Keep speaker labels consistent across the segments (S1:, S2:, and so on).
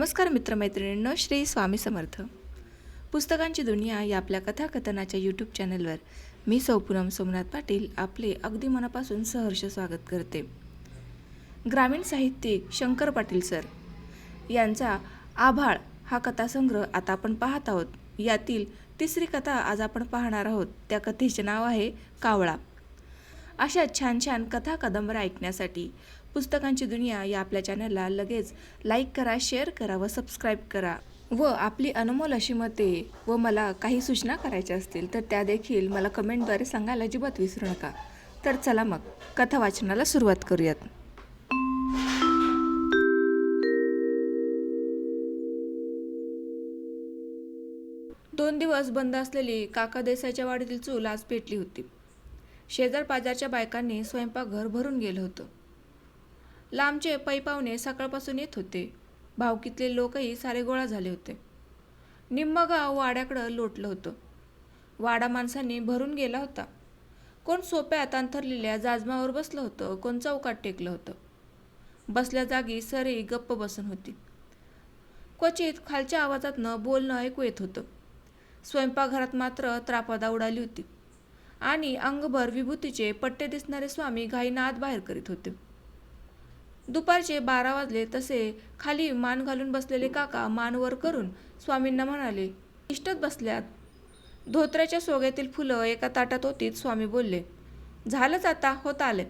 S1: नमस्कार मित्रमैत्रिणींनो श्री स्वामी समर्थ. पुस्तकांची दुनिया या आपल्या कथाकथनाच्या यूट्यूब चॅनलवर मी सौ पूनम सोमनाथ पाटील आपले अगदी मनापासून सहर्ष स्वागत करते. ग्रामीण साहित्यिक शंकर पाटील सर यांचा आभाळ हा कथासंग्रह आता आपण पाहत आहोत. यातील तिसरी कथा आज आपण पाहणार आहोत. त्या कथेचे नाव आहे कावळा. अशा छान छान कथा कादंबऱ्या ऐकण्यासाठी पुस्तकांची दुनिया या आपल्या चॅनलला लगेच लाईक करा शेअर करा व सबस्क्राईब करा. व आपली अनमोल अशी मते व मला काही सूचना करायच्या असतील तर त्या देखील मला कमेंटद्वारे सांगायला अजिबात विसरू नका. तर चला मग कथा वाचनाला सुरुवात करूयात. दोन दिवस बंद असलेली काका देसाईच्या वाडीतील चूल आज पेटली होती. शेजार पाजारच्या बायकांनी स्वयंपाकघर भरून गेलं होतं. लांबचे पै सकाळपासून येत होते. भावकीतले लोकही सारे गोळा झाले होते. निम्मं गाव वाड्याकडं लोटलं होतं. वाडा माणसांनी भरून गेला होता. कोण सोप्यात अंथरलेल्या जाजमावर बसलं होतं कोण चौकात टेकलं होतं. बसल्या जागी सरी गप्प बसून होती. क्वचित खालच्या आवाजातनं बोलणं ऐकू येत होतं. स्वयंपाकघरात मात्र त्रापदा उडाली होती. आणि अंगभर विभूतीचे पट्टे दिसणारे स्वामी घाईनं बाहेर करीत होते. दुपारचे बारा वाजले तसे खाली मान घालून बसलेले काका मान वर करून स्वामींना म्हणाले इष्टत बसल्यात. धोत्र्याच्या सोग्यातील फुलं एका ताटात होतीत स्वामी बोलले झालंच आता होत आले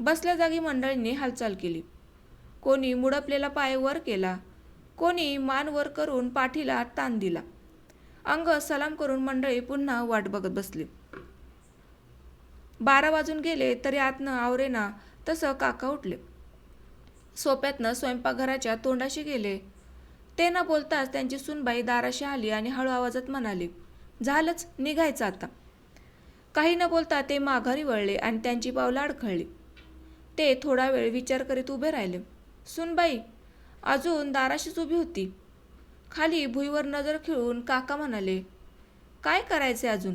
S1: बसल्या जागी मंडळींनी हालचाल केली. कोणी मुडपलेला पाय वर केला कोणी मान वर करून पाठीला ताण दिला. अंग सलाम करून मंडळी पुन्हा वाट बघत बसली. बारा वाजून गेले तरी आतनं आवरेना तसं काका उठले. सोप्यातनं स्वयंपाकघराच्या तोंडाशी गेले. ते न बोलताच त्यांची सुनबाई दाराशी आली आणि हळू आवाजात म्हणाली झालंच निघायचं आता. काही न बोलता ते माघारी वळले आणि त्यांची पावलं अडखळली. ते थोडा वेळ विचार करीत उभे राहिले. सुनबाई अजून दाराशीच उभी होती. खाली भुईवर नजर खिळून काका म्हणाले काय करायचे अजून?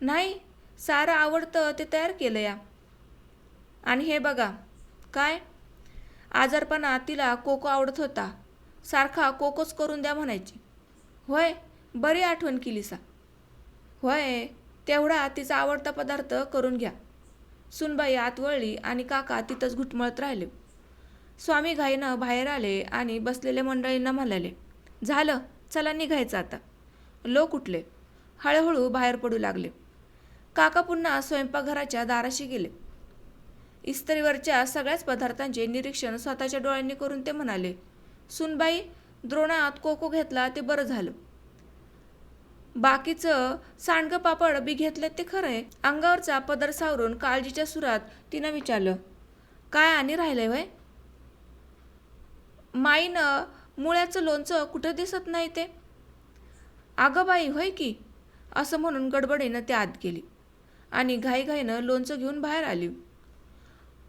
S1: नाही सारं आवडतं ते तयार केलं या. आणि हे बघा काय? आजारपणा तिला कोको आवडत होता. सारखा कोकोच करून द्या म्हणायची. होय बरी आठवण केली सा. होय तेवढा तिचा आवडता पदार्थ करून घ्या. सुनबाई आत वळली आणि काका तिथंच घुटमळत राहिले. स्वामी घाईनं बाहेर आले आणि बसलेल्या मंडळींना म्हणाले झालं चला निघायचं आता. लोक उठले. हळूहळू बाहेर पडू लागले. काका पुन्हा स्वयंपाकघराच्या दाराशी गेले. इस्त्रीवरच्या सगळ्याच पदार्थांचे निरीक्षण स्वतःच्या डोळ्यांनी करून ते म्हणाले सुनबाई द्रोणात कोको घेतला ते बरं झालं. बाकीचं सांडगं पापड बी घेतलं ते खरं आहे अंगावरचा पदर सावरून काळजीच्या सुरात तिनं विचारलं काय आणि राहिलंय वय माईनं मुळ्याचं लोणचं कुठं दिसत नाही ते. अगं बाई होय की असं म्हणून गडबडीनं ते आत गेली आणि घाईघाईनं लोणचं घेऊन बाहेर आली.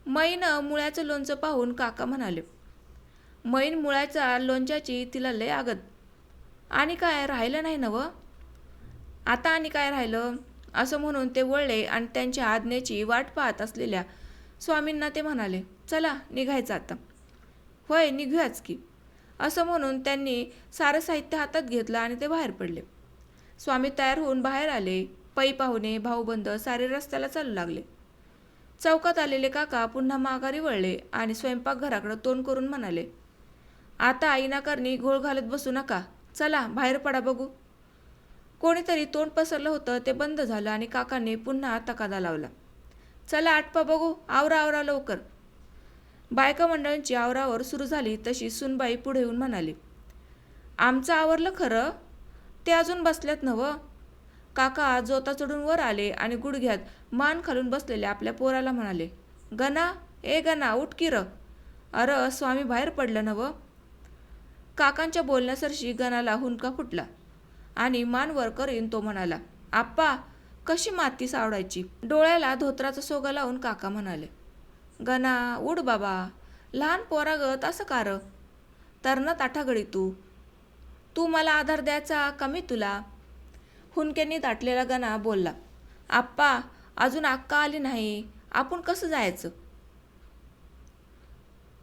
S1: मैन मुळ्याचं लोणचं पाहून काका म्हणाले मैन मुळ्याच्या लोणच्याची तिला लय आगत. आणि काय राहिलं नाही नवं? आता आणि काय राहिलं? असं म्हणून ते वळले आणि त्यांच्या आज्ञेची वाट पाहत असलेल्या स्वामींना ते म्हणाले चला निघायचं आता. होय निघूयाच की. असं म्हणून त्यांनी सारं साहित्य हातात घेतलं आणि ते बाहेर पडले. स्वामी तयार होऊन बाहेर आले. पै पाहुणे भाऊबंद सारे रस्त्याला चालू लागले. चौकात आलेले काका पुन्हा माघारी वळले आणि स्वयंपाकघराकडं तोंड करून म्हणाले आता आईनाकारणी घोळ घालत बसू नका. चला बाहेर पडा बघू. कोणीतरी तोंड पसरलं होतं ते बंद झालं आणि काकांनी पुन्हा तकादा लावला. चला आटपा बघू. आवरा आवरा लवकर. बायका मंडळांची आवरावर सुरू झाली तशी सुनबाई पुढे येऊन म्हणाली आमचं आवरलं खरं? ते अजून बसल्यात नवं काका जोता चढून वर आले आणि गुडघ्यात मान खालून बसलेल्या आपल्या पोराला म्हणाले गना ए गना उठ की र. अर स्वामी बाहेर पडलं नव. काकांच्या बोलण्यासरशी गणाला हुंडका फुटला आणि मान वर करीन तो म्हणाला आप्पा कशी माती सावडायची? डोळ्याला धोत्राचा सोगा लावून काका म्हणाले गणा उड बाबा लहान पोरागत असं कार न ताठागडी तू. तू मला आधार द्यायचा कमी तुला? हुंडक्यांनी दाटलेला गणा बोलला आप्पा अजून अक्का आली नाही आपण कसं जायचं?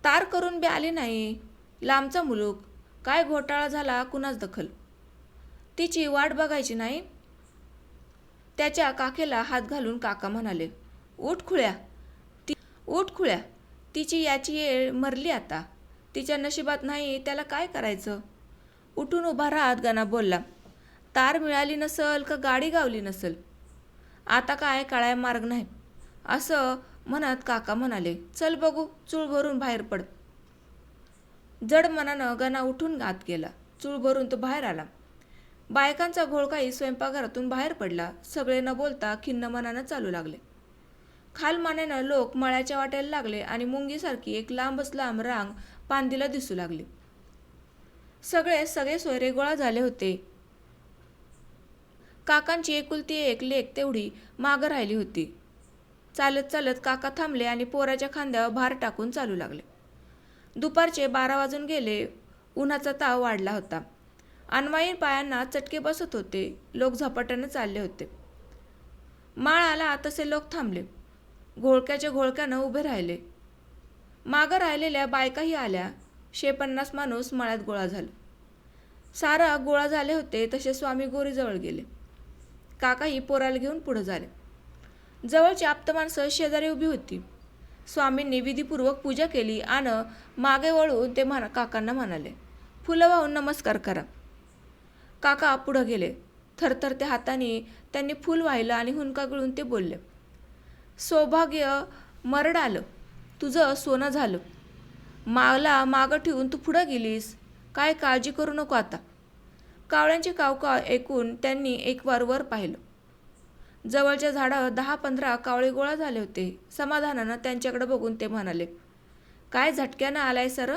S1: तार करून बी आली नाही लांबचा मुलूक काय घोटाळा झाला कुणाच दखल? तिची वाट बघायची नाही? त्याच्या काखेला हात घालून काका म्हणाले उठ खुळ्या ती उठ खुळ्या तिची याची येळ मरली आता तिच्या नशिबात नाही त्याला काय करायचं? उठून उभा राहत गाणा बोलला तार मिळाली नसल का गाडी गावली नसल? आता काय काळाय मार्ग नाही. असं म्हणत काका म्हणाले चल बघू चूळ भरून बाहेर पड. जड मनानं गणा उठून गात गेला. चूळ भरून तो बाहेर आला. बायकांचा घोळकाही स्वयंपाकघरातून बाहेर पडला. सगळे न बोलता खिन्न मनानं चालू लागले. खालमानेनं लोक मळ्याच्या वाट्याला लागले आणि मुंगीसारखी एक लांबच लांब रांग पांदीला दिसू लागली. सगळे सगळे सोयरे गोळा झाले होते. काकांची एकुलती एक लेक तेवढी मागं राहिली होती. चालत चालत काका थांबले आणि पोराच्या खांद्यावर भार टाकून चालू लागले. दुपारचे बारा वाजून गेले उन्हाचा ताव वाढला होता. अनवाई पायांना चटके बसत होते लोक झपाट्यानं चालले होते. माळ आला तसे लोक थांबले. घोळक्याच्या घोळक्यानं उभे राहिले. मागं राहिलेल्या बायकाही आल्या. शेपन्नास माणूस मळ्यात गोळा झाला. सारा गोळा झाले होते तसे स्वामी गोरीजवळ गेले. काकाही पोराला घेऊन पुढे झाले. जवळची आप्त सह शेजारी उभी होती. स्वामींनी विधीपूर्वक पूजा केली आणि मागे वळून ते म्हणा काकांना म्हणाले फुलं वाहून नमस्कार करा. काका पुढं गेले. थरथरत्या हाताने त्यांनी फूल वाहिलं आणि हुंका गळून ते बोलले सौभाग्य मरड आलं. तुझं सोनं झालं. मागला मागं ठेवून तू पुढं गेलीस. काय काळजी करू नको आता. कावळ्यांची कावकाव ऐकून त्यांनी एक वार वर पाहिलं. जवळच्या झाडावर दहा पंधरा कावळे गोळा झाले होते. समाधानानं त्यांच्याकडे बघून ते म्हणाले काय झटक्यानं आलाय सर?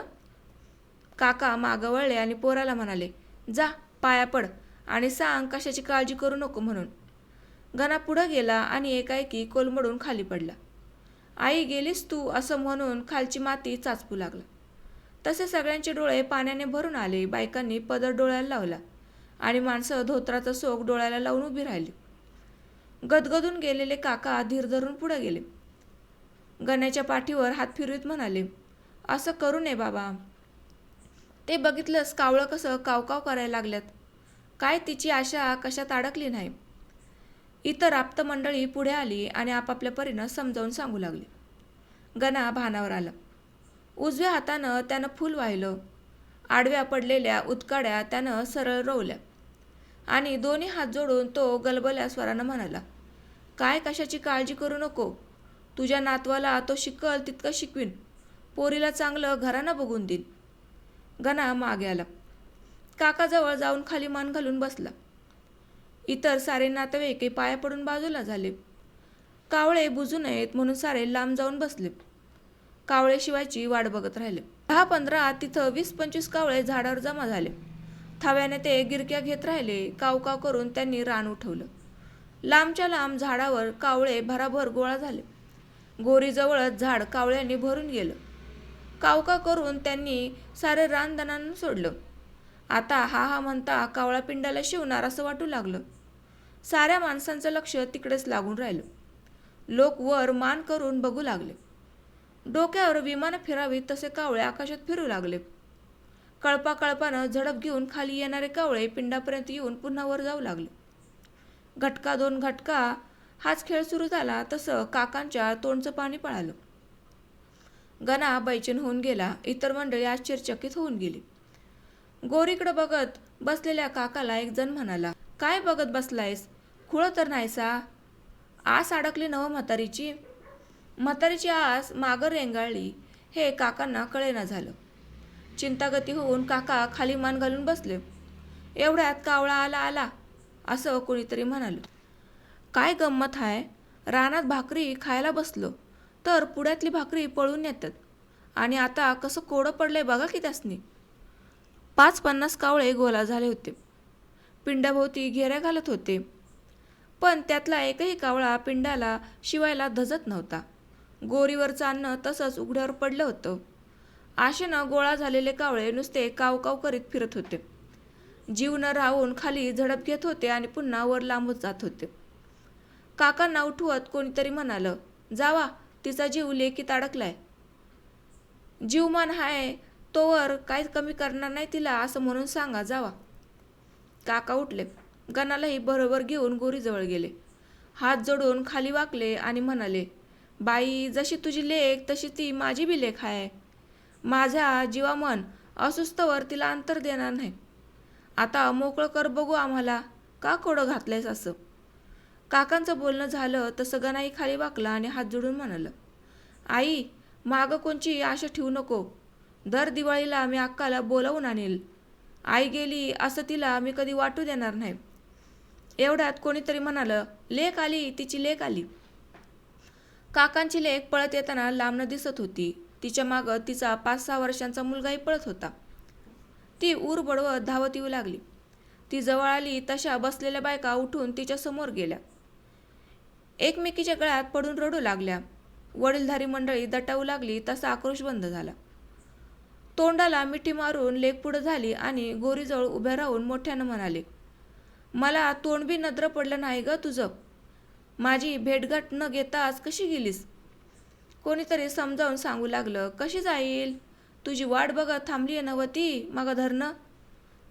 S1: काका मागं वळले आणि पोराला म्हणाले जा पाया पड आणि सांग कशाची काळजी करू नको म्हणून. घना पुढं गेला आणि एकाएकी कोलमडून खाली पडला. आई गेलीस तू असं म्हणून खालची माती चाचपू लागला. तसे सगळ्यांचे डोळे पाण्याने भरून आले. बायकांनी पदर डोळ्याला लावला. आणि माणसं धोत्राचा सोग डोळ्याला लावून उभी राहिली. गदगदून गेलेले काका धीर धरून पुढे गेले. गण्याच्या पाठीवर हात फिरवीत म्हणाले असं करू नये बाबा. ते बघितलंच कावळं कसं कावकाव करायला लागल्यात. काय तिची आशा कशात अडकली नाही. इतर आप्त मंडळी पुढे आली आणि आपापल्या परीनं समजावून सांगू लागली. गणा भानावर आला. उजव्या हातानं त्यानं फूल वाहिलं. आडव्या पडलेल्या उत्काड्या त्यानं सरळ रोवल्या. आणि दोन्ही हात जोडून तो गलबल्या स्वरानं म्हणाला काय कशाची काळजी करू नको? तुझ्या नातवाला तो शिकल तितकं शिकवीन. पोरीला चांगलं घरानं बघून देईन. गणा मागे आला. काकाजवळ जाऊन खाली मान घालून बसला. इतर सारे नातेवाईक पाया पडून बाजूला झाले. कावळे बुजू नयेत म्हणून सारे लांब जाऊन बसले. कावळे शिवायची वाट बघत राहिले. दहा पंधरा तिथं वीस पंचवीस कावळे झाडावर जमा झाले. थाव्याने ते गिरक्या घेत राहिले काव काव करून त्यांनी रान उठवलं. लांबच्या लांब झाडावर कावळे भराभर गोळा झाले. गोरीजवळच झाड कावळ्यांनी भरून गेलं. कावका करून त्यांनी सारे रानदनानं सोडलं. आता हा हा म्हणता कावळा पिंडाला शिवणार असं वाटू लागलं. साऱ्या माणसांचं लक्ष तिकडेच लागून राहिलं. लोक वर मान करून बघू लागले. डोक्यावर विमानं फिरावीत तसे कावळे आकाशात फिरू लागले. कळपा कळपानं झडप घेऊन खाली येणारे कावळे पिंडापर्यंत येऊन पुन्हा वर जाऊ लागले. घटका दोन घटका हाच खेळ सुरू झाला तसं काकांच्या तोंडचं पाणी पळालं. गणा बैचेन होऊन गेला इतर मंडळी आश्चर्यचकित होऊन गेली. गोरीकडं बघत बसलेल्या काकाला एक जण म्हणाला काय बघत बसलायस? खुळं तर नाहीसा? आस अडकली नव म्हातारीची? म्हातारीची आस मागं रेंगाळली. हे काकांना कळेना झालं. चिंतागती होऊन काका खाली मान घालून बसले. एवढ्यात कावळा आला आला असं कोणीतरी म्हणालं. काय गंमत आहे रानात भाकरी खायला बसलो तर पुढ्यातली भाकरी पळून येतात आणि आता कसं कोडं पडलंय बघा की त्यासनी. पाच पन्नास कावळे गोला झाले होते. पिंडाभोवती घेऱ्या घालत होते. पण त्यातला एकही कावळा पिंडाला शिवायला धजत नव्हता. गोरीवरचं अन्न तसंच उघड्यावर पडलं होतं. आशेनं गोळा झालेले कावळे नुसते काव काव करीत फिरत होते. जीव न राहून खाली झडप घेत होते आणि पुन्हा वर लांबून जात होते. काकांना उठवत कोणीतरी म्हणालं जावा तिचा जीव लेकीत अडकलाय. जीवमान हाय तोवर काहीच कमी करणार नाही तिला असं म्हणून सांगा जावा. काका उठले. गणालाही बरोबर घेऊन गोरीजवळ गेले. हात जोडून खाली वाकले आणि म्हणाले बाई जशी तुझी लेख तशी ती माझी बी लेख आहे. माझ्या जीवामन अस्वस्थवर तिला अंतर देणार नाही. आता मोकळं कर बघू आम्हाला. का कोडं घातलंयस असं? काकांचं बोलणं झालं तसं गणाई खाली वाकला आणि हात जोडून म्हणालं आई मागं कोणची आशा ठेवू नको. दर दिवाळीला मी अक्काला बोलावून आणेल. आई गेली असं तिला मी कधी वाटू देणार नाही. एवढ्यात कोणीतरी म्हणालं लेख आली तिची लेख आली. काकांची लेक पळत येताना लांबनं दिसत होती. तिच्या मागं तिचा पाच सहा वर्षांचा मुलगाही पळत होता. ती ऊर बडवत धावत येऊ लागली. ती जवळ आली तशा बसलेल्या बायका उठून तिच्या समोर गेल्या. एकमेकीच्या गळ्यात पडून रडू लागल्या. वडीलधारी मंडळी दटावू लागली तसा आक्रोश बंद झाला. तोंडाला मिठी मारून लेक पुढं झाली आणि गोरीजवळ उभ्या राहून मोठ्यानं म्हणाले मला तोंडबी नद्र पडलं नाही ग तुझं. माझी भेटघाट न घेता आज कशी गेलीस? कोणीतरी समजावून सांगू लागलं कशी जाईल? तुझी वाट बघत थांबली आहे नवती मागं धरणं?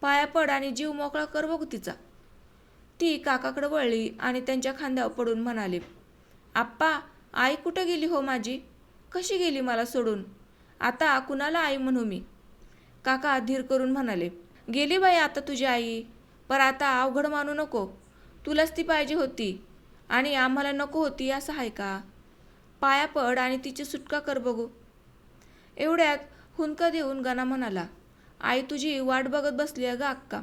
S1: पाया पड आणि जीव मोकळा कर बघू तिचा. ती काकाकडे वळली आणि त्यांच्या खांद्यावर पडून म्हणाले आप्पा आई कुठं गेली हो माझी? कशी गेली मला सोडून? आता कुणाला आई म्हणू मी? काका धीर करून म्हणाले गेली बाई आता तुझी आई पर आता अवघड मानू नको. तुलाच ती पाहिजे होती. आणि आम्हाला नको होती असं आहे का पाया पड आणि तिची सुटका कर बघू. एवढ्यात हुंका देऊन गणा म्हणाला आई तुझी वाट बघत बसली आहे ग अक्का.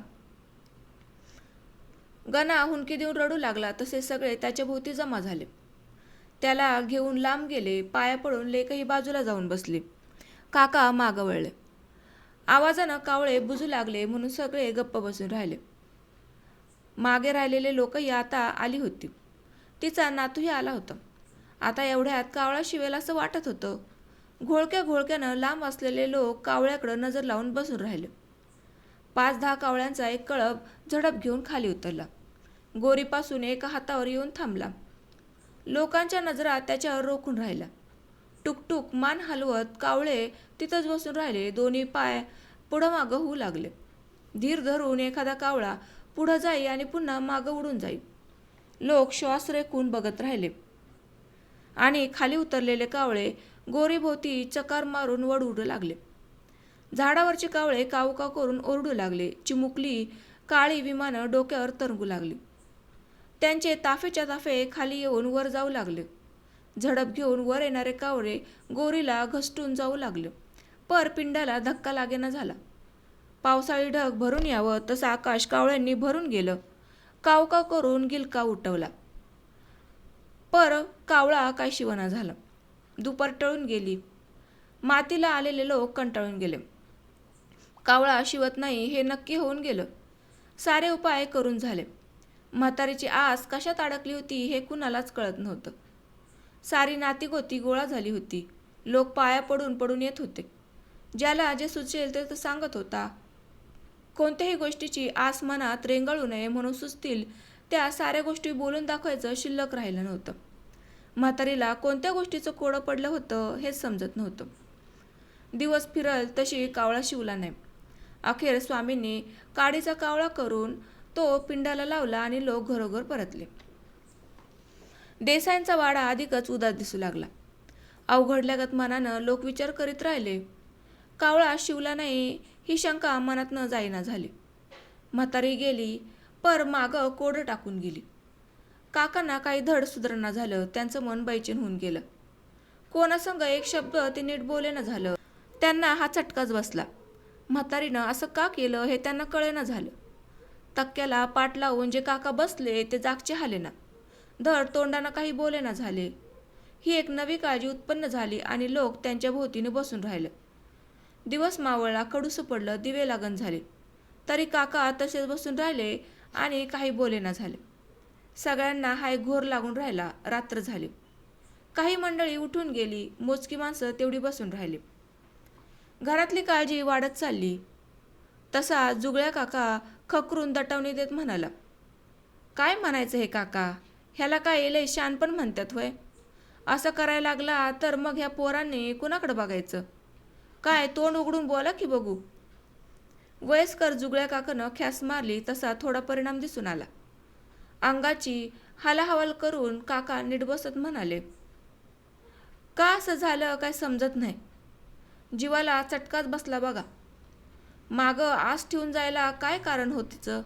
S1: गणा हुंकी देऊन रडू लागला तसे सगळे त्याच्या भोवती जमा झाले. त्याला घेऊन लांब गेले पाया पडून लेकही बाजूला जाऊन बसले. काका मागं वळले. आवाजानं कावळे बुजू लागले म्हणून सगळे गप्प बसून राहिले. मागे राहिलेले लोकही आता आली होती. तिचा नातूही आला होता. आता एवढ्यात कावळा शिवेल असं वाटत होतं. घोळक्या घोळक्यानं लांब असलेले लोक कावळ्याकडं नजर लावून बसून राहिले. पाच दहा कावळ्यांचा एक कळप झडप घेऊन खाली उतरला. गोरीपासून एका हातावर येऊन थांबला. लोकांच्या नजरा त्याच्यावर रोखून राहिल्या टुकटुक मान हलवत कावळे तिथंच बसून राहिले. दोन्ही पाय पुढं मागं होऊ लागले. धीर धरून एखादा कावळा पुढं जाई आणि पुन्हा मागं उडून जाई. लोक श्वास रेकून बघत राहिले. आणि खाली उतरलेले कावळे गोरीभोवती चकार मारून वड उडू लागले. झाडावरचे कावळे कावका करून ओरडू लागले. चिमुकली काळी विमानं डोक्यावर तरंगू लागली. त्यांचे ताफेच्या ताफे खाली येऊन वर जाऊ लागले. झडप घेऊन वर येणारे कावळे गोरीला घसटून जाऊ लागले. पर पिंडाला धक्का लागेना झाला. पावसाळी ढग भरून यावं तसं आकाश कावळ्यांनी भरून गेलं. कावका करून गिलका उठवला. पर कावळा काय शिवना झाला. दुपार टळून गेली. मातीला आलेले लोक कंटाळून गेले. कावळा शिवत नाही हे नक्की होऊन गेलं. सारे उपाय करून झाले. म्हातारीची आस कशात अडकली होती हे कुणालाच कळत नव्हतं. सारी नातीगोती गोळा झाली होती. लोक पाया पडून पडून येत होते. ज्याला जे सुचेल ते तर सांगत होता. कोणत्याही गोष्टीची आस मनात रेंगाळू नये म्हणून सुचतील. त्या साऱ्या गोष्टी बोलून दाखवायचं शिल्लक राहिलं नव्हतं. म्हातारीला कोणत्या गोष्टीचं कोडं पडलं होतं हेच समजत नव्हतं. दिवस फिरल तशी कावळा शिवला नाही. अखेर स्वामींनी काडीचा कावळा करून तो पिंडाला लावला आणि लोक घरोघर परतले. देसाईंचा वाडा अधिकच उदास दिसू लागला. अवघडल्यागत मनानं लोक विचार करीत राहिले. कावळा शिवला नाही ही शंका मनात न जाईना झाली. म्हातारी गेली पर मागं कोडं टाकून गेली. काकांना काही धड सुधारणा झालं त्यांचं मन बैचेन होऊन गेलं. कोणासंग एक शब्द ते नीट बोलेनं झालं त्यांना हा चटकाच बसला. म्हातारीनं असं का केलं हे त्यांना कळेना झालं. तक्क्याला पाठ लावून जे काका बसले ते जागचे हाले ना. धड तोंडानं काही बोलेना झाले. ही एक नवी काळजी उत्पन्न झाली आणि लोक त्यांच्या भोवतीने बसून राहिलं. दिवस मावळला कडूस पडलं दिवे लागण झाले. तरी काका तसेच बसून राहिले आणि काही बोलेना झाले. सगळ्यांना हाय घोर लागून राहिला रात्र झाली. काही मंडळी उठून गेली मोजकी माणसं तेवढी बसून राहिली. घरातली काळजी वाढत चालली. तसा जुगळ्या काका खकरून दटवणी देत म्हणाला काय म्हणायचं हे काका? ह्याला काय लय शान पण म्हणतात होय? असं करायला लागला तर मग ह्या पोरांनी कुणाकडे बघायचं? काय तोंड उघडून बोला की बघू. वयस्कर जुगळ्या काकानं ख्यास मारली तसा थोडा परिणाम दिसून आला. अंगाची हालाहवाल करून काका नीट बसत म्हणाले का असं झालं काय समजत नाही. जीवाला चटकाच बसला बघा. मागं आस ठेवून जायला काय कारण होत तिचं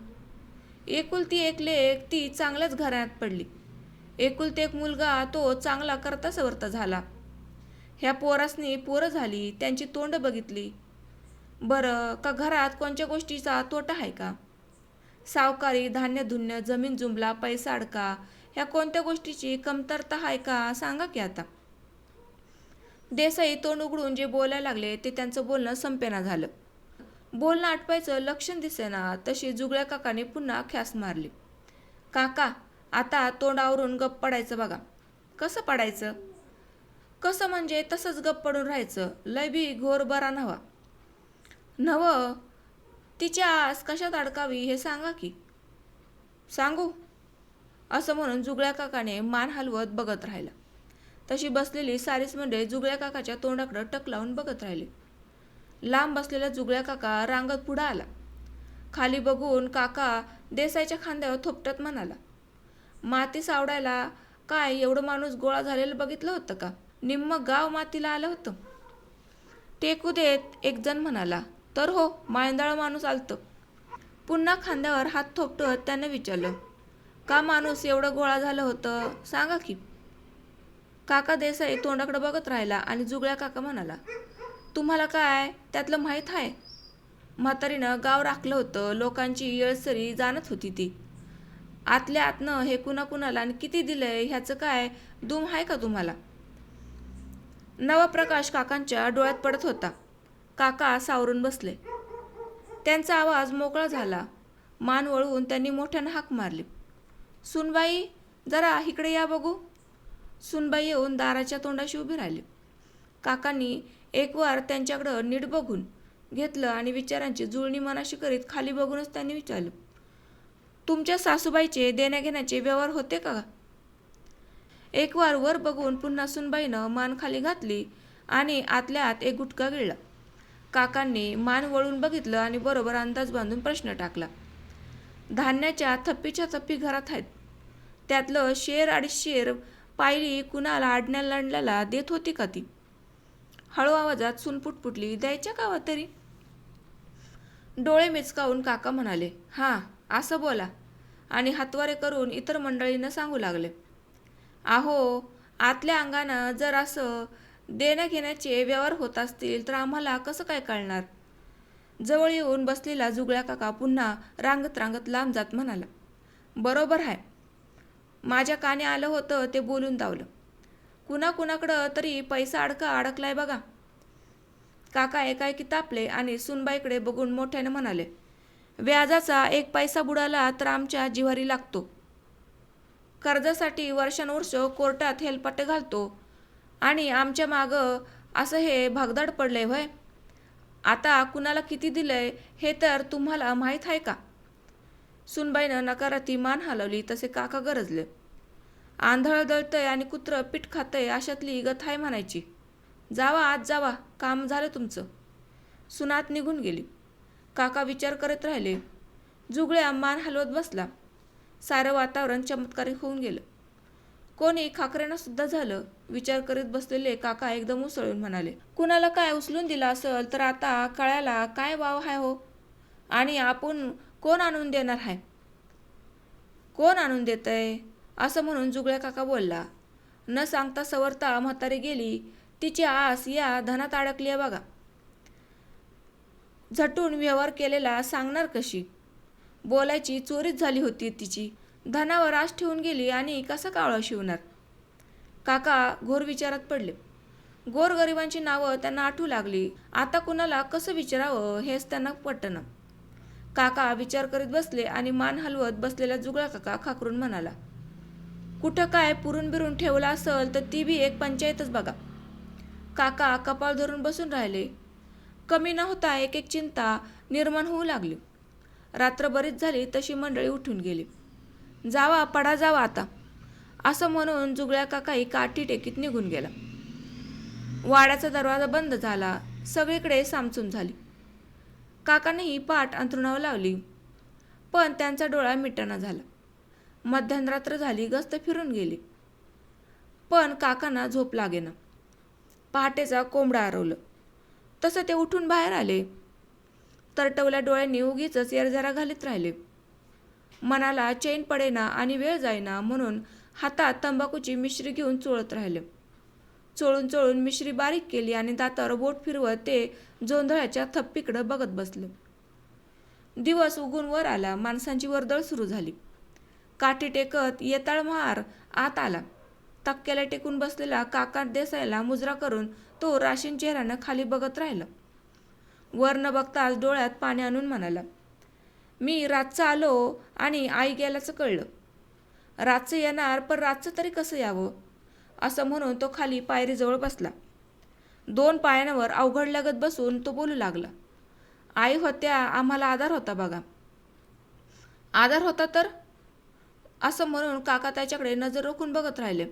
S1: एकुलती एक लेख ती चांगल्याच घरात पडली. एकुलते एक मुलगा तो चांगला करता सवरता झाला. ह्या पोरासनी पोरं झाली त्यांची तोंड बघितली. बरं का घरात कोणत्या गोष्टीचा तोटा आहे का? सावकारी धान्य धुन्य जमीन जुंबला पैसा अडका ह्या कोणत्या गोष्टीची कमतरता आहे का सांगा की आता. देसाई तोंड उघडून जे बोलायला लागले ते त्यांचं बोलणं संपेना झालं. बोलणं आटपायचं लक्षण दिसेना तशी जुगळ्या काकाने पुन्हा ख्यास मारली. काका आता तोंडावरून गप्प पडायचं बघा. कसं पडायचं? कसं म्हणजे तसंच गप्प पडून राहायचं? लय बी घोर बरा नव्हा. नव तिच्या आस कशात अडकावी हे सांगा की. सांगू? असं म्हणून जुगळ्या काकाने मान हलवत बघत राहिला. तशी बसलेली सारीच म्हणजे जुगळ्या काकाच्या तोंडाकडं टक लावून बघत राहिली. लांब बसलेला जुगळ्या काका रांगत पुढं आला. खाली बघून काका देसाईच्या खांद्यावर थोपटत म्हणाला माती सावडायला काय एवढं माणूस गोळा झालेलं बघितलं होतं का? निम्म गाव मातीला आलं होतं. टेकू देत एकजण म्हणाला तर हो मायंदाळ माणूस आलतं. पुन्हा खांद्यावर हात थोपटत त्याने विचारलं का माणूस एवढं गोळा झालं होतं? सांगा की. काका देसाई तोंडाकडे बघत राहिला आणि जुगळ्या काका म्हणाला तुम्हाला काय? त्यातलं माहीत आहे? म्हातारीनं गाव राखलं होतं लोकांची येळसरी जाणत होती ती. आतल्या आतनं हे कुणा कुणाला आणि किती दिलंय ह्याचं काय? दूम आहे का तुम्हाला? नवा प्रकाश काकांच्या डोळ्यात पडत होता. काका सावरून बसले. त्यांचा आवाज मोकळा झाला. मान वळवून त्यांनी मोठ्यानं हाक मारली. सुनबाई जरा इकडे या बघू. सुनबाई येऊन दाराच्या तोंडाशी उभी राहिली. काकांनी एक वार त्यांच्याकडं नीट बघून घेतलं आणि विचारांची जुळणी मनाशी करीत खाली बघूनच त्यांनी विचारलं तुमच्या सासूबाईचे देण्याघेण्याचे व्यवहार होते का? एक वार वर बघून पुन्हा सुनबाईनं मान खाली घातली आणि आतल्या आत एक गुटका गिळला. काकांनी मान वळून बघितलं आणि बरोबर अंदाज बांधून प्रश्न टाकला. धान्याच्या थप्पीच्या थप्पी घरात आहेत. त्यातलं शेर आणि शेर पायरी कुणाला आडण्या लढण्याला देत होती का ती? हळू आवाजात सुनपुट पुटली द्यायच्या का तरी? डोळे मिचकावून काका म्हणाले हां असं बोला. आणि हातवारे करून इतर मंडळींना सांगू लागले. आहो आतल्या अंगानं जर असं देण्या घेण्याचे व्यवहार होत असतील तर आम्हाला कसं काय कळणार? जवळ येऊन बसलेला जुगळ्या काका पुन्हा रांगत रांगत लांब जात म्हणाला बरोबर आहे माझ्या काने आलं होतं ते बोलून दावलं. कुणाकुणाकडं तरी पैसा अडका अडकलाय बघा. काका एकाएकी तापले आणि सुनबाईकडे बघून मोठ्याने म्हणाले व्याजाचा एक पैसा बुडाला तर आमच्या जिवारी लागतो. कर्जासाठी वर्षानुवर्ष कोर्टात हेलपाटे घालतो. आणि आमच्या मागं असं हे भागदाड पडलंय व्हय? आता कुणाला किती दिलंय हे तर तुम्हाला माहीत आहे का? सुनबाईनं नकाराती मान हलवली तसे काका गरजले. आंधळ दळतंय आणि कुत्रं पीठ खातंय अशातली गथ आहे म्हणायची. जावा आज जावा काम झालं तुमचं. सुनात निघून गेली. काका विचार करत राहिले. जुगळ्या मान हलवत बसला. सारं वातावरण चमत्कारिक होऊन गेलं. कोणी खाकऱ्यानं सुद्धा झालं विचार करीत बसलेले काका एकदम उसळून म्हणाले कुणाला काय उचलून दिला असेल तर आता कळ्याला काय वाव आहे हो? आणि आपण कोण आणून देणार आहे कोण आणून देतंय? असं म्हणून जुगळ्या काका बोलला. न सांगता सवरता म्हातारी गेली. तिची आस या धनात अडकली आहे बघा. झटून व्यवहार केलेला सांगणार कशी? बोलायची चोरीच झाली होती तिची. धनावर आश ठेवून गेली आणि कसा कावळा शिवणार? काका घोर विचारात पडले. गोरगरिबांची नावं त्यांना आठवू लागली. आता कुणाला कसं विचारावं हेच त्यांना पटना. काका विचार करीत बसले आणि मान हलवत बसलेला जुगळा काका खाकरून म्हणाला कुठं काय पुरून बिरून ठेवला असेल तर ती बी एक पंचायतच बघा. काका कपाळ धरून बसून राहिले. कमी न होता एक एक चिंता निर्माण होऊ लागली. रात्र बरीच झाली तशी मंडळी उठून गेली. जावा पडा जावा आता. असं म्हणून जुगळ्या काकाई काठी टेकीत निघून गेला. वाड्याचा दरवाजा बंद झाला सगळीकडे सामसूम झाली. काकानेही पाठ अंथरुणावर लावली पण त्यांचा डोळा मिटाना झाला. मध्यरात्र झाली गस्त फिरून गेली. पण काकांना झोप लागेना. पहाटेचा कोंबडा आरवलं. तसं ते उठून बाहेर आले. तरटवल्या डोळ्यांनी उगीच येरझारा घालीत राहिले. मनाला चैन पडेना आणि वेळ जाईना म्हणून हातात तंबाखूची मिश्री घेऊन चोळत राहिले. चोळून चोळून मिश्री बारीक केली आणि दातावर बोट फिरवत ते जोंधळ्याच्या थप्पीकडं बघत बसले. दिवस उगून वर आला माणसांची वर्दळ सुरू झाली. काठी टेकत येताळ महार आत आला. तक्क्याला टेकून बसलेला काका देसायला मुजरा करून तो राशीन चेहऱ्यानं खाली बघत राहिला. वर न बघताच डोळ्यात पाणी आणून म्हणाला मी रातचं आलो आणि आई गेल्याचं कळलं. रातचं येणार पण रातचं तरी कसं यावं असं म्हणून तो खाली पायरीजवळ बसला. दोन पायांवर अवघडल्यागत बसून तो बोलू लागला आई होत्या आम्हाला आधार होता बघा. आधार होता तर? असं म्हणून काका त्याच्याकडे नजर रोखून बघत राहिले.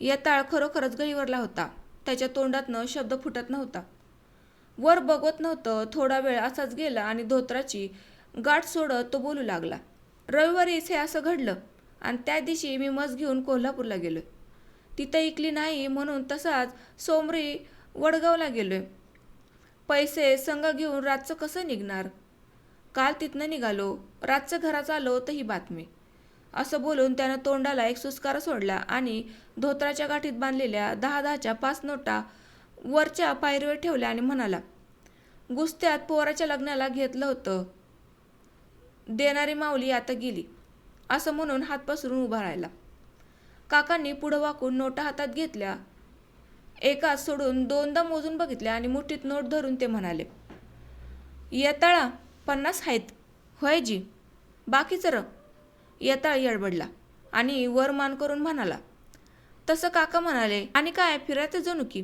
S1: येताळ खरोखरच गहीवरला होता. त्याच्या तोंडातनं शब्द फुटत नव्हता. वर बघत नव्हतं. थोडा वेळ असाच गेला आणि धोत्राची गाठ सोडत तो बोलू लागला रविवारीच हे असं घडलं आणि त्या दिवशी मी मस घेऊन कोल्हापूरला गेलो. तिथं ऐकली नाही म्हणून तसाच सोमरी वडगावला गेलो पैसे संघ घेऊन रातचं कसं निघणार? काल तिथनं निघालो रातचं घरात आलो तर ही बातमी. असं बोलून त्यानं तोंडाला एक सुस्कार सोडला आणि धोत्राच्या गाठीत बांधलेल्या दहा दहाच्या पाच नोटा वरच्या पायरीवर ठेवल्या आणि म्हणाला गुस्त्यात पोराच्या लग्नाला घेतलं होतं. देणारी माऊली आता गेली. असं म्हणून हात पसरून उभा राहिला. काकांनी पुढं वाकून नोटा हातात घेतल्या. एकाच सोडून दोनदा मोजून बघितल्या आणि मुठीत नोट धरून ते म्हणाले येताळा पन्नास आहेत. होय जी. बाकीचं र. येताळ येडबडला आणि वर मान करून म्हणाला तसं काका म्हणाले. आणि काय फिरायचं जणू की?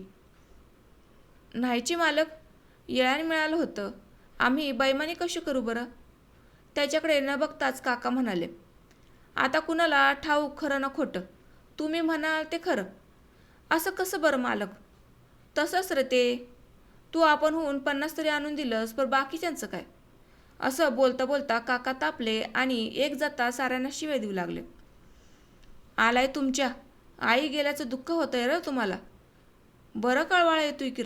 S1: नाहीची मालक येळ्याने मिळालं होतं. आम्ही बैमानी कशी करू बरं? त्याच्याकडे न बघताच काका म्हणाले आता कुणाला ठाऊक खरं ना खोटं. तुम्ही म्हणाल ते खरं. असं कसं बरं मालक? तसंच रे ते. तू आपण होऊन पन्नास तरी आणून दिलंस पण बाकीच्यांचं काय? असं बोलता बोलता काका तापले आणि एक जाता साऱ्यांना शिवे देऊ लागले. आलाय तुमच्या. आई गेल्याचं दुःख होतंय र तुम्हाला. बरं कळवाळा येतोय की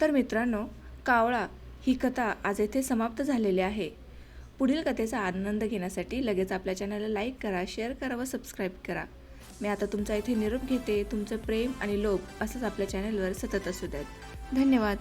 S1: तर मित्रांनो कावळा ही कथा आज येथे समाप्त झालेली आहे. पुढील कथेचा आनंद घेण्यासाठी लगेच आपल्या चॅनलला लाईक करा शेअर करा व सबस्क्राईब करा. मी आता तुमचा इथे निरोप घेते. तुमचं प्रेम आणि लोभ असंच आपल्या चॅनलवर सतत असू द्यात धन्यवाद.